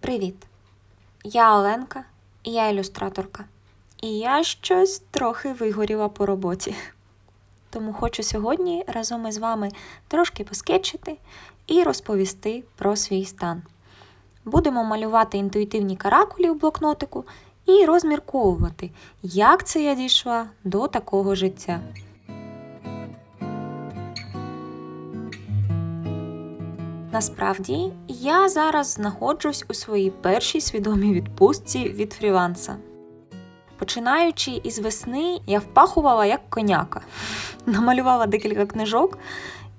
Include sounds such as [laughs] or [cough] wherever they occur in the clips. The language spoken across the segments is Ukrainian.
Привіт! Я Оленка, і я ілюстраторка. І я щось трохи вигоріла по роботі. Тому хочу сьогодні разом із вами трошки поскетчити і розповісти про свій стан. Будемо малювати інтуїтивні каракулі в блокнотику і розмірковувати, як це я дійшла до такого життя. Насправді, я зараз знаходжусь у своїй першій свідомій відпустці від фріланса. Починаючи із весни, я впахувала як коняка, намалювала декілька книжок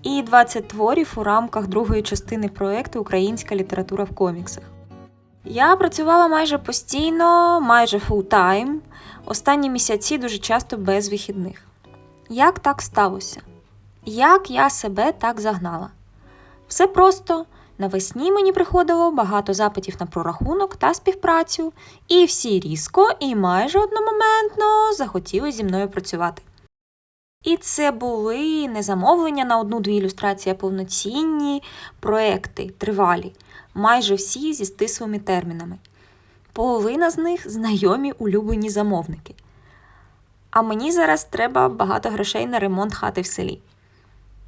і 20 творів у рамках другої частини проєкту Українська література в коміксах. Я працювала майже постійно, майже фултайм, останні місяці дуже часто без вихідних. Як так сталося? Як я себе так загнала? Все просто. Навесні мені приходило багато запитів на прорахунок та співпрацю, і всі різко і майже одномоментно захотіли зі мною працювати. І це були не замовлення на одну-дві ілюстрації, а повноцінні проекти, тривалі, майже всі зі стислими термінами. Половина з них знайомі улюблені замовники. А мені зараз треба багато грошей на ремонт хати в селі.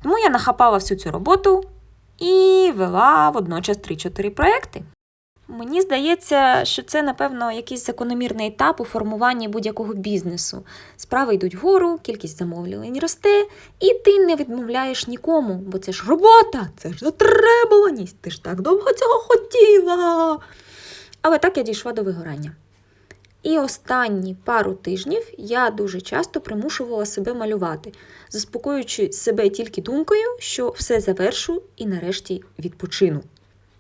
Тому я нахапала всю цю роботу і вела водночас 3-4 проекти. Мені здається, що це, напевно, якийсь закономірний етап у формуванні будь-якого бізнесу. Справи йдуть вгору, кількість замовлень росте, і ти не відмовляєш нікому, бо це ж робота, це ж затребуваність, ти ж так довго цього хотіла. Але так я дійшла до вигорання. І останні пару тижнів я дуже часто примушувала себе малювати, заспокоюючи себе тільки думкою, що все завершу і нарешті відпочину.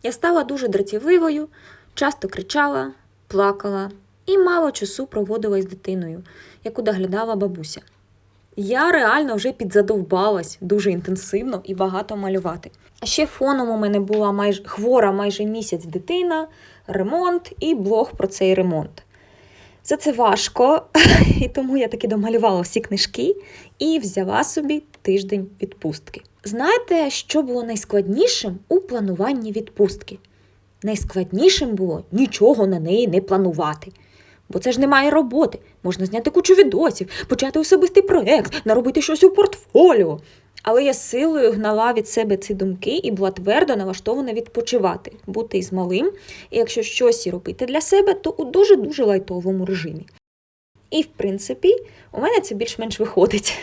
Я стала дуже дратівливою, часто кричала, плакала і мало часу проводила із дитиною, яку доглядала бабуся. Я реально вже підзадовбалась дуже інтенсивно і багато малювати. А ще фоном у мене була майже хвора майже місяць дитина, ремонт і блог про цей ремонт. Все це важко, [laughs] і тому я таки домалювала всі книжки і взяла собі тиждень відпустки. Знаєте, що було найскладнішим у плануванні відпустки? Найскладнішим було нічого на неї не планувати. Бо це ж немає роботи. Можна зняти кучу відосів, почати особистий проект, наробити щось у портфоліо. Але я силою гнала від себе ці думки і була твердо налаштована відпочивати, бути із малим, і якщо щось і робити для себе, то у дуже-дуже лайтовому режимі. І, в принципі, у мене це більш-менш виходить.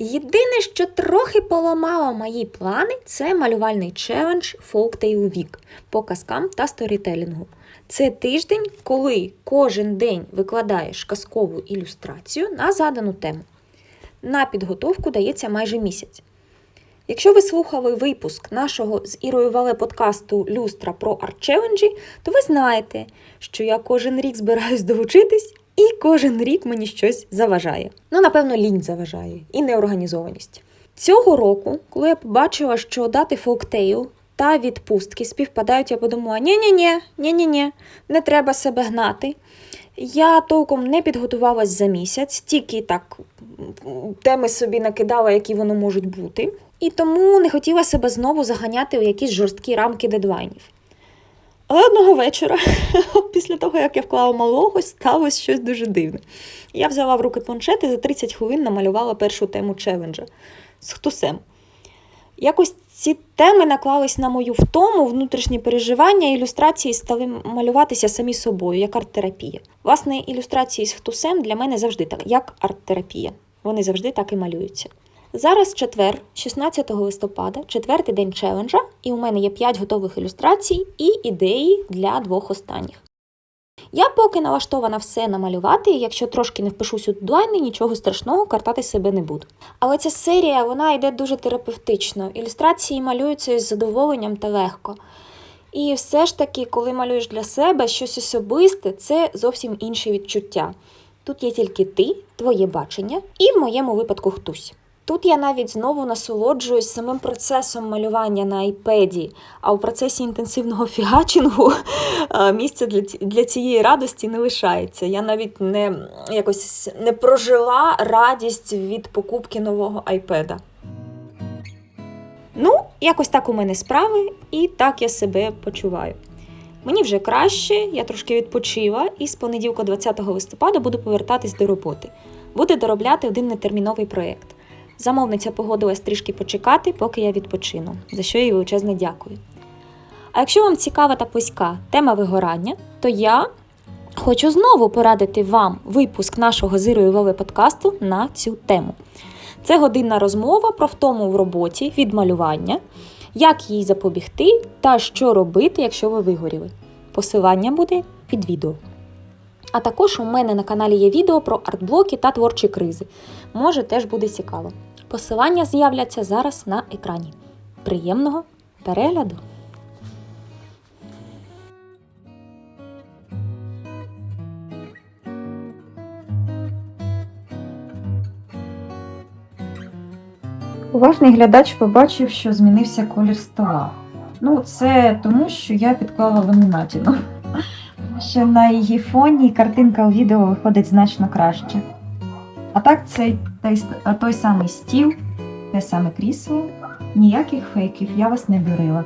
Єдине, що трохи поламало мої плани, це малювальний челендж Folktale Week по казкам та сторітелінгу. Це тиждень, коли кожен день викладаєш казкову ілюстрацію на задану тему. На підготовку дається майже місяць. Якщо ви слухали випуск нашого з Ірою Вале подкасту Люстра про арт-челенджі, то ви знаєте, що я кожен рік збираюсь долучитись, і кожен рік мені щось заважає. Ну, напевно, лінь заважає і неорганізованість. Цього року, коли я побачила, що дати фолктейл та відпустки співпадають, я подумала: ні-ні-ні, ні-ні-ні, не треба себе гнати. Я толком не підготувалась за місяць, тільки так теми собі накидала, які вони можуть бути. І тому не хотіла себе знову заганяти у якісь жорсткі рамки дедлайнів. Але одного вечора, [laughs] після того, як я вклала малого, сталося щось дуже дивне. Я взяла в руки планшет і за 30 хвилин намалювала першу тему челенджа з хтусем. Якось ці теми наклались на мою втому, внутрішні переживання, ілюстрації стали малюватися самі собою, як арт-терапія. Власне, ілюстрації з хтусем для мене завжди так, як арт-терапія. Вони завжди так і малюються. Зараз четвер, 16 листопада, четвертий день челенджа, і у мене є 5 готових ілюстрацій і ідеї для двох останніх. Я поки налаштована все намалювати, якщо трошки не впишусь у дедлайни, нічого страшного картати себе не буду. Але ця серія вона йде дуже терапевтично. Ілюстрації малюються із задоволенням та легко. І все ж таки, коли малюєш для себе щось особисте, це зовсім інші відчуття. Тут є тільки ти, твоє бачення, і в моєму випадку хтось. Тут я навіть знову насолоджуюсь самим процесом малювання на айпеді, а у процесі інтенсивного фігачингу [laughs] місця для, для цієї радості не лишається. Я навіть не якось не прожила радість від покупки нового айпеда. Ну, якось так у мене справи, і так я себе почуваю. Мені вже краще, я трошки відпочила, і з понеділка 20 листопада буду повертатись до роботи. Буду доробляти один нетерміновий проєкт. Замовниця погодилась трішки почекати, поки я відпочину, за що їй величезне дякую. А якщо вам цікава та близька тема вигорання, то я хочу знову порадити вам випуск нашого Зирою Вови подкасту на цю тему. Це годинна розмова про втому в роботі від малювання, як їй запобігти та що робити, якщо ви вигоріли. Посилання буде під відео. А також у мене на каналі є відео про артблоки та творчі кризи. Може, теж буде цікаво. Посилання з'являться зараз на екрані. Приємного перегляду! Уважний глядач побачив, що змінився колір стола. Ну, це тому, що я підклала ламінатіну. Ще на її фоні картинка у відео виходить значно краще. А так, цей той, той самий стіл, те саме крісло, ніяких фейків, я вас не дурила.